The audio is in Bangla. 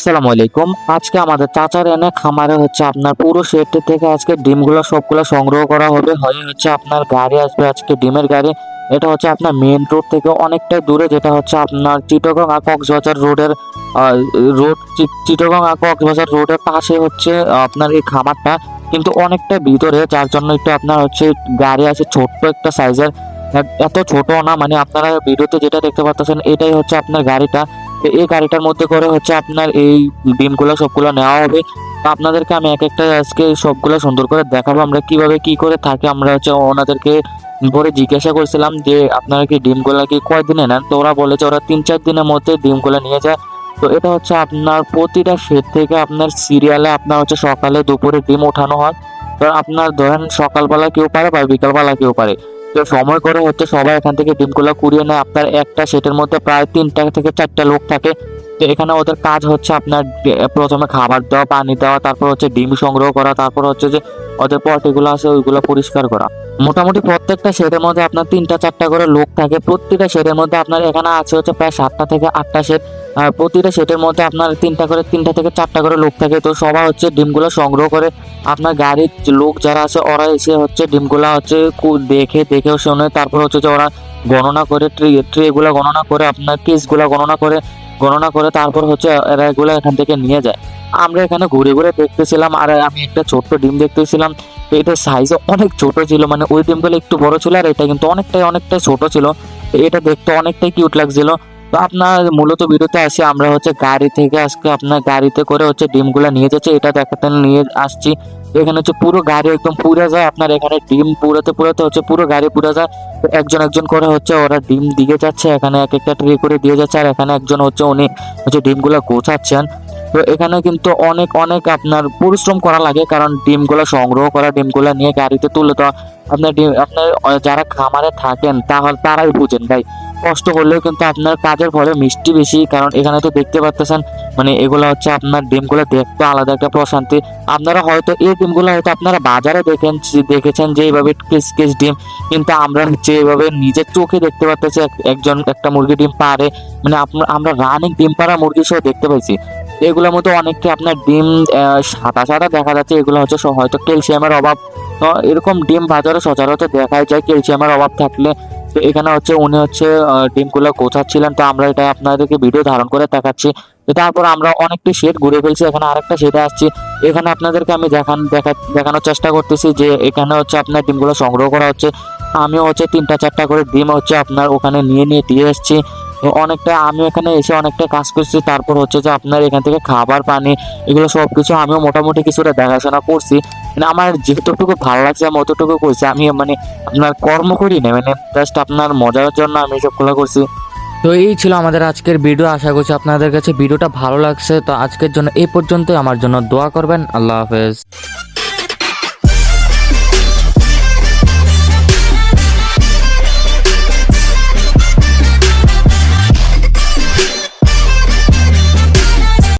আসসালামু আলাইকুম। আজকে আমাদের চাচার এনে খামারে হচ্ছে আপনার পুরো শেডটি থেকে আজকে ডিমগুলো সবগুলো সংগ্রহ করা হবে। হয়ে হচ্ছে আপনার গাড়ি আসবে আজকে ডিমের গাড়ি। এটা হচ্ছে আপনার মেন রোড থেকে অনেকটাই দূরে, যেটা হচ্ছে আপনার চিটগং আর কক্সবাজার রোডের রোড চিটগং আর কক্সবাজার রোডের পাশে হচ্ছে আপনার এই খামারটা। কিন্তু অনেকটা ভিতরে, যার জন্য একটু আপনার হচ্ছে গাড়ি আছে ছোট্ট একটা সাইজের এত ছোট না মানে আপনারা ভিডিওতে যেটা দেখতে পাচ্ছেন এটাই হচ্ছে আপনার গাড়িটা। এই গাড়িটার মধ্যে করে হচ্ছে আপনার এই ডিমগুলো সবগুলো নেওয়া হবে। তো আপনাদেরকে আমি এক একটা আজকে সবগুলো সুন্দর করে দেখাবো, আমরা কীভাবে কি করে থাকি, আমরা হচ্ছে ওনাদেরকে পরে জিজ্ঞাসা করছিলাম যে, আপনারা কি ডিমগুলো কি কয়দিনে নেন? তো ওরা বলেছে ওরা তিন চার দিনের মধ্যে ডিমগুলো নিয়ে যায়। তো এটা হচ্ছে আপনার প্রতিটা শেড থেকে আপনার সিরিয়ালে আপনার হচ্ছে সকালে দুপুরে ডিম ওঠানো হয়। তো আপনার ধরেন সকালবেলা কেউ পারে বা বিকালবেলা কেউ পারে। তো সময় করে হচ্ছে সবাই এখান থেকে ডিমগুলো কুড়িয়ে নেয়। আপনার একটা সেটের মধ্যে প্রায় তিনটা থেকে চারটা লোক থাকে। তো এখানে ওদের কাজ হচ্ছে আপনার প্রথমে খাবার দেওয়া, পানি দেওয়া, তারপর হচ্ছে ডিম সংগ্রহ করা, তারপর হচ্ছে যে ওদের পটিগুলো আছে, ওইগুলো পরিষ্কার করা। মোটামুটি প্রত্যেকটা শেডের মধ্যে আপনার তিনটা, চারটা করে লোক থাকে। প্রত্যেকটা শেডের মধ্যে আপনার এখানে আছে হচ্ছে প্রায় সাতটা থেকে আটটা শেড। আর প্রতিটা শেডের মধ্যে আপনার তিনটা করে, তিনটা থেকে চারটা করে লোক থাকে। তো সবাই হচ্ছে ডিমগুলো সংগ্রহ করে। আপনার গাড়ির লোক যারা আছে, ওরা এসে হচ্ছে ডিমগুলো হচ্ছে দেখে, দেখেও শোনে। তারপর হচ্ছে যে ওরা গণনা করে, ট্রে, ট্রেগুলো গণনা করে, আপনার কেসগুলো গণনা করে। গণনা করে তারপর হচ্ছে এরা এগুলো এখান থেকে নিয়ে যায়। আমরা এখানে ঘুরে ঘুরে দেখতেছিলাম আর আমি একটা ছোট্ট ডিম দেখতেছিলাম। এটার সাইজও অনেক ছোট ছিল মানে ওই ডিমগুলো একটু বড় ছিল আর এটা কিন্তু অনেকটাই অনেকটাই ছোট ছিল। এটা দেখতে অনেকটাই কিউট লাগছিল। তো আপনার মূলত ভিডিওতে আসি, আমরা হচ্ছে গাড়ি থেকে আজকে আপনার গাড়িতে করে হচ্ছে ডিমগুলো নিয়ে যাচ্ছে। এটা দেখাতে নিয়ে আসছি। এখানে হচ্ছে পুরো গাড়ি একদম পুরো যায়। আপনার এখানে ডিম পুরোতে পুরোতে হচ্ছে পুরো গাড়ি পুরো যায়। একজন একজন করে হচ্ছে ওরা ডিম দিয়ে যাচ্ছে, এখানে এক একটা ট্রে করে দিয়ে যাচ্ছে, আর এখানে একজন হচ্ছে উনি হচ্ছে ডিমগুলো গোছাচ্ছেন। তো এখানে কিন্তু অনেক অনেক আপনার পরিশ্রম করা লাগে, কারণ ডিমগুলো সংগ্রহ করা, ডিমগুলো নিয়ে গাড়িতে তুলে তো আপনার ডিম, আপনার, যারা খামারে থাকেন, তাহলে তারাই বুঝেন ভাই। কষ্ট করলেও কিন্তু আপনার কাজের ফলে মিষ্টি বেশি, কারণ এখানে তো দেখতে পাচ্ছেন মানে এগুলো হচ্ছে আপনার ডিমগুলো দেখতে আলাদা একটা প্রশান্তি। আপনারা হয়তো এই ডিমগুলো হয়তো আপনারা বাজারে দেখেন, দেখেছেন যে এইভাবে কেস কেস ডিম, কিন্তু আমরা হচ্ছে এইভাবে নিজের চোখে দেখতে পাচ্ছি এক- একজন, একটা মুরগি ডিম পারে মানে আমরা রানিং ডিম পাড়া মুরগি সহ দেখতে পাইছি। এগুলোর মধ্যে অনেককে আপনার ডিম সাদা সাদা দেখা যাচ্ছে, এগুলো হচ্ছে হয়তো ক্যালসিয়ামের অভাব। এরকম ডিম বাজারে সচরাচর দেখা যায়, ক্যালসিয়ামের অভাব থাকলে তো এখানে হচ্ছে উনি হচ্ছে ডিমগুলো গোছাচ্ছিলেন তো আমরা এটা আপনাদেরকে ভিডিও ধারণ করে দেখাচ্ছি। তো তারপর আমরা অনেকটি শেড ঘুরে ফেলছি, এখানে আরেকটা শেডে আসছি। এখানে আপনাদেরকে আমি দেখান দেখা, দেখানোর চেষ্টা করতেছি যে এখানে হচ্ছে আপনার ডিমগুলো সংগ্রহ করা হচ্ছে। আমিও হচ্ছে তিনটা চারটা করে ডিম হচ্ছে আপনার ওখানে নিয়ে নিয়ে দিয়ে এসেছি। অনেকটা আমি এখানে এসে অনেকটা কাজ করছি। তারপর হচ্ছে যে আপনার এখান থেকে খাবার, পানি এগুলো সব কিছু আমিও মোটামুটি কিছুটা দেখাশোনা করছি। মানে আমার যেটুকু ভালো লাগছে আমি অতটুকু করছি। আমি মানে আপনার কর্ম করি না মানে জাস্ট আপনার মজার জন্য আমি সবগুলো করছি। তো এই ছিল আমাদের আজকের ভিডিও। আশা করছি আপনাদের কাছে ভিডিওটা ভালো লাগছে। তো আজকের জন্য এই পর্যন্তই। আমার জন্য দোয়া করবেন। আল্লাহ হাফেজ।